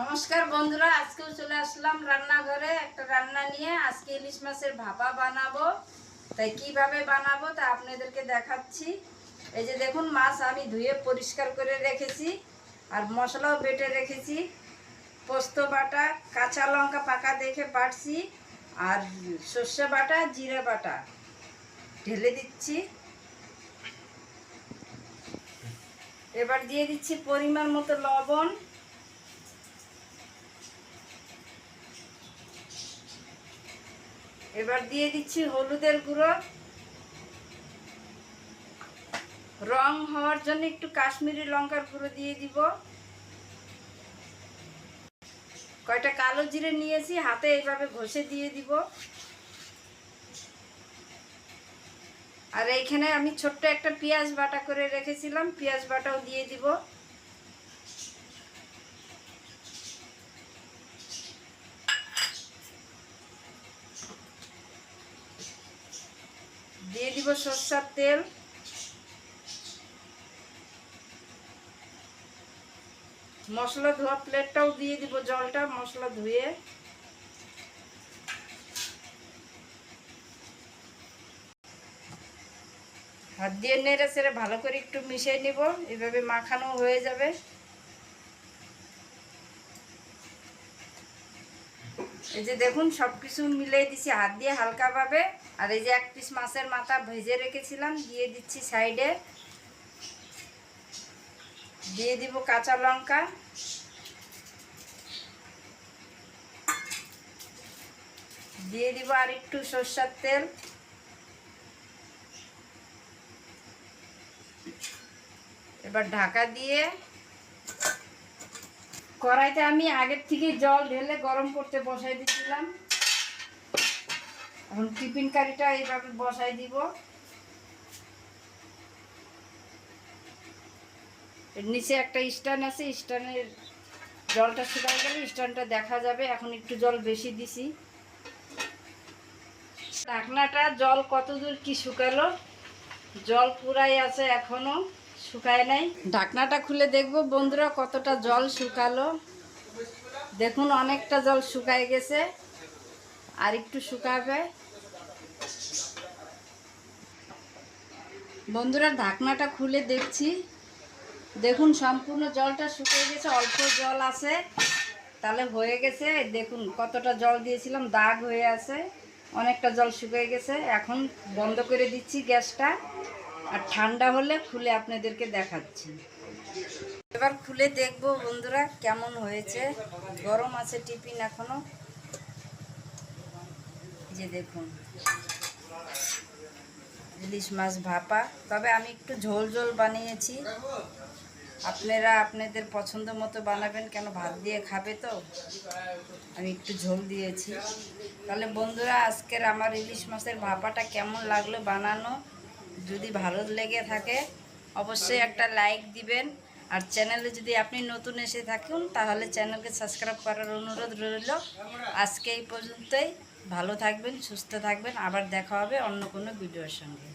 নমস্কার বন্ধুরা, আজকেও চলে আসলাম রান্নাঘরে একটা রান্না নিয়ে। আজকে ইলিশ মাছের ভাপা বানাবো। তাই কীভাবে বানাবো তা আপনাদেরকে দেখাচ্ছি। এই যে দেখুন, মাছ আমি ধুয়ে পরিষ্কার করে রেখেছি আর মশলাও বেটে রেখেছি। পোস্ত বাটা, কাঁচা লঙ্কা পাকা দেখে বাটছি আর সর্ষে বাটা, জিরে বাটা ঢেলে দিচ্ছি। এবার দিয়ে দিচ্ছি পরিমাণ মতো লবণ। এবার দিয়ে দিচ্ছি হলুদের গুঁড়ো। রং হওয়ার জন্য একটু কাশ্মীরি লঙ্কার গুঁড়ো দিয়ে দিব। কয়টা কালো জিরে নিয়েছি, হাতে এইভাবে ঘষে দিয়ে দিব। আর এইখানে আমি ছোট্ট একটা পেঁয়াজ বাটা করে রেখেছিলাম, পেঁয়াজ বাটাও দিয়ে দিব। দিব সরষার তেল। মশলা ধোয়া প্লেটটাও দিয়ে দিব জলটা, মশলা ধুয়ে। হাত দিয়ে নেড়ে সেড়ে ভালো করে একটু মিশিয়ে নিব, এভাবে মাখানো হয়ে যাবে। এই যে দেখুন সব কিছু মিলিয়ে দিচ্ছি হাত দিয়ে হালকাভাবে। আর এই যে এক পিস মাছের মাথা ভেজে রেখেছিলাম, দিয়ে দিচ্ছি সাইডে। দিয়ে দিব কাঁচা লঙ্কা। দিয়ে দিব আর একটু সর্ষার তেল। এবার ঢাকা দিয়ে কড়াইতে আমি আগের থেকে জল ঢেলে গরম করতে বসাই দিয়েছিলাম। এখন টিফিন কারিটা এইভাবে বসাই দিব। নিচে একটা স্ট্যান্ড আছে, স্ট্যান্ডের জলটা শুকাই গেলে স্ট্যান্ডটা দেখা যাবে। এখন একটু জল বেশি দিছি। ঢাকনাটা জল কতদূর কি শুকালো? জল পুরাই আছে এখনও। শুকায় নাই। ঢাকনাটা খুলে দেখব। বন্ধুরা, কতটা জল শুকালো। দেখুন, অনেকটা জল শুকায় গেছে। আর একটু শুকাবে। বন্ধুরা, ঢাকনাটা খুলে দেখছি। দেখুন, সম্পূর্ণ জলটা শুকিয়ে গেছে। অল্প জল আছে। তাহলে হয়ে গেছে। দেখুন, কতটা জল দিয়েছিলাম। দাগ হয়ে আছে। অনেকটা জল শুকিয়ে গেছে। এখন বন্ধ করে দিচ্ছি গ্যাসটা। আর ঠান্ডা হলে খুলে আপনাদেরকে দেখাচ্ছি। এবার খুলে দেখব বন্ধুরা কেমন হয়েছে। গরম আছে টিফিন এখনও। যে দেখুন। ইলিশ মাছ ভাপা। তবে আমি একটু ঝোল ঝোল বানিয়েছি। আপনারা আপনাদের পছন্দ মতো বানাবেন। কেন ভাত দিয়ে খাবে তো? আমি একটু ঝোল দিয়েছি। তাহলে বন্ধুরা, আজকের আমার ইলিশ মাছের ভাপাটা কেমন লাগল বানানো? যদি ভালো লেগে থাকে, অবশ্যই একটা লাইক দিবেন। আর চ্যানেলে যদি আপনি নতুন এসে থাকুন, তাহলে চ্যানেলকে সাবস্ক্রাইব করার অনুরোধ রইল। আজকে এই পর্যন্তই। ভালো থাকবেন, সুস্থ থাকবেন। আবার দেখা হবে অন্য কোনো ভিডিওর সঙ্গে।